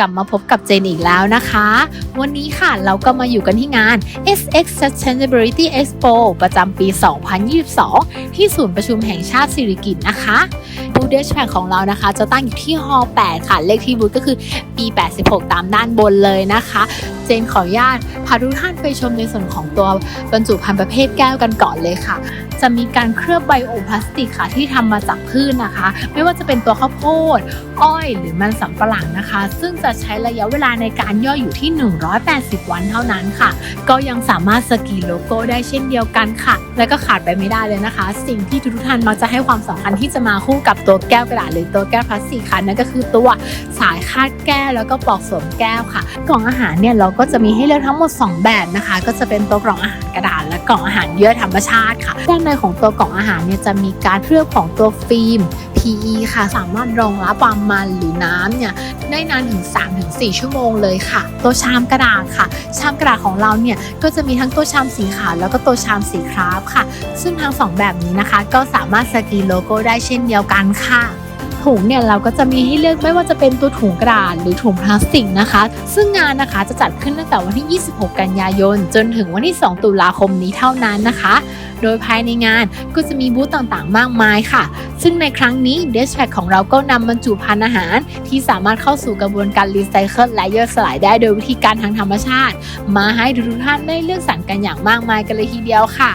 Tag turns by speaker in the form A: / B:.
A: กลับมาพบกับเจนอีกแล้วนะคะ วันนี้ค่ะเราก็มาอยู่กันที่งาน SX Sustainability Expo ประจำปี 2022 ที่ศูนย์ประชุมแห่งชาติสิริกิติ์นะคะบูธเดชแพของเรานะคะ จะตั้งอยู่ที่ฮอล8ค่ะ เลขที่บูธก็คือ B86 ตามด้านบนเลยนะคะ เจนขออนุญาตพาทุกท่านไปชมในส่วนของตัวบรรจุภัณฑ์ประเภทแก้วกันก่อนเลยค่ะ จะมีการเคลือบไบโอพลาสติกค่ะที่ทำมาจากพืชนะคะ ไม่ว่าจะเป็นตัวข้าวโพด อ้อยหรือมันสำปะหลังนะคะ ซึ่งจะใช้ระยะเวลาในการย่อยอยู่ที่ 180 วันเท่านั้นค่ะ ก็ยังสามารถสกีโลโก้ได้เช่นเดียวกันค่ะ และก็ขาดไปไม่ได้เลยนะคะ สิ่งที่ทุกท่านมักจะให้ความสำคัญที่จะมาคู่กับตัวแก้วกระดาษหรือตัวแก้วพลาสติกค่ะนั่นก็คือตัวสายคาดแก้วแล้วก็ปลอกสวมแก้วค่ะ กล่องอาหารเนี่ยเราก็็จะมีให้เลือกทั้งหมด 2 แบบนะคะ ก็จะเป็นตัวกล่องอาหารกระดาษและกล่องอาหารเยื่อธรรมชาติค่ะด้านในของตัวกล่องอาหารเนี่ยจะมีการเคลือบของตัวฟิล์ม PE ค่ะ สามารถรองรับความมันหรือน้ำเนี่ยได้นานถึง 3-4 ชั่วโมงเลยค่ะ ตัวชามกระดาษค่ะ ชามกระดาษของเราเนี่ยก็จะมีทั้งตัวชามสีขาวแล้วก็ตัวชามสีคราฟค่ะ ซึ่งทั้งสองแบบนี้นะคะ ก็สามารถสกรีนโลโก้ได้เช่นเดียวกันค่ะ ถุงเนี่ยเราก็จะมีให้เลือกไม่ว่าจะเป็นตัวถุงกระดาษหรือถุงพลาสติกนะคะ ซึ่งงานนะคะจะจัดขึ้นตั้งแต่วันที่ 26 กันยายน จนถึงวันที่ 2 ตุลาคมนี้เท่านั้นนะคะ โดยภายในงานก็จะมีบูธต่างๆ มากมายค่ะ ซึ่งในครั้งนี้ d e s p a c ของเราก็นำบรรจุภัณฑ์อาหาร ที่สามารถเข้าสู่กระบวนการรีไซเคิลและย่อยสลายได้โดยวิธีการทางธรรมชาติ มาให้ทุกท่านได้เลือกสรรกันอย่างมากมายกันเลยทีเดียวค่ะ